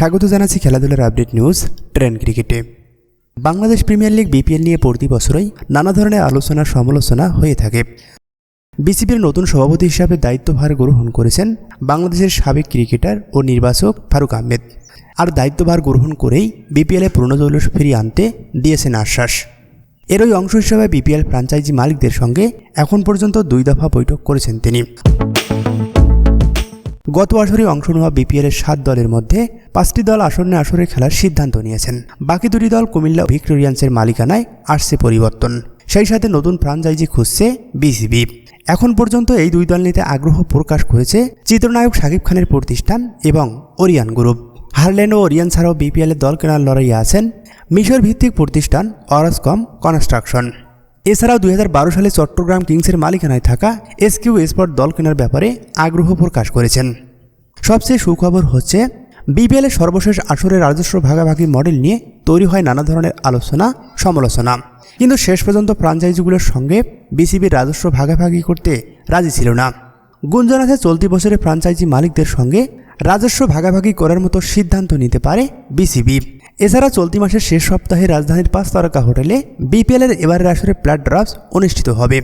স্বাগত জানাচ্ছি খেলাধুলার আপডেট নিউজ ট্রেন ক্রিকেটে। বাংলাদেশ প্রিমিয়ার লিগ বিপিএল নিয়ে প্রতি বছরই নানা ধরনের আলোচনা সমালোচনা হয়ে থাকে। বিসিবির নতুন সভাপতি হিসাবে দায়িত্বভার গ্রহণ করেছেন বাংলাদেশের সাবেক ক্রিকেটার ও নির্বাচক ফারুক আহমেদ। আর দায়িত্বভার গ্রহণ করেই বিপিএলে পূর্ণজৌলস ফিরিয়ে আনতে দিয়েছেন আশ্বাস। এরই অংশ হিসাবে বিপিএল ফ্র্যাঞ্চাইজি মালিকদের সঙ্গে এখন পর্যন্ত দুই দফা বৈঠক করেছেন তিনি। গত আসরে অংশ নেওয়া বিপিএলের সাত দলের মধ্যে পাঁচটি দল আসন্ন আসরে খেলার সিদ্ধান্ত নিয়েছেন। বাকি দুটি দল কুমিল্লা ভিক্টোরিয়ান্সের মালিকানায় আসছে পরিবর্তন। সেই সাথে নতুন ফ্রাঞ্চাইজি খুঁজছে বিসিবি। এখন পর্যন্ত এই দুই দল নিতে আগ্রহ প্রকাশ করেছে চিত্রনায়ক শাকিব খানের প্রতিষ্ঠান এবং ওরিয়ান গ্রুপ। হারল্যান্ড ও ওরিয়ান ছাড়াও বিপিএলের দল কেনার লড়াইয়ে আছেন মিশর ভিত্তিক প্রতিষ্ঠান অরসকম কনস্ট্রাকশন। এছাড়াও দুই হাজার বারো সালে চট্টগ্রাম কিংসের মালিকানায় থাকা এসকিউ স্পট দল কেনার ব্যাপারে আগ্রহ প্রকাশ করেছেন। সবচেয়ে সুখবর হচ্ছে বিপিএলের সর্বশেষ আসরের রাজস্ব ভাগাভাগি মডেল নিয়ে তৈরি হয় নানা ধরনের আলোচনা, সমালোচনা। কিন্তু শেষ পর্যন্ত ফ্রাঞ্চাইজিগুলোর সঙ্গে বিসিবির রাজস্ব ভাগাভাগি করতে রাজি ছিল না। গুঞ্জন আছে চলতি বছরে ফ্রাঞ্চাইজি মালিকদের সঙ্গে রাজস্ব ভাগাভাগি করার মতো সিদ্ধান্ত নিতে পারে বিসিবি। এছাড়া চলতি মাসের শেষ সপ্তাহে রাজধানীর পাঁচ তারকা হোটেলে বিপিএলের এবারের আসরে প্ল্যাট ড্রাফটস অনুষ্ঠিত হবে।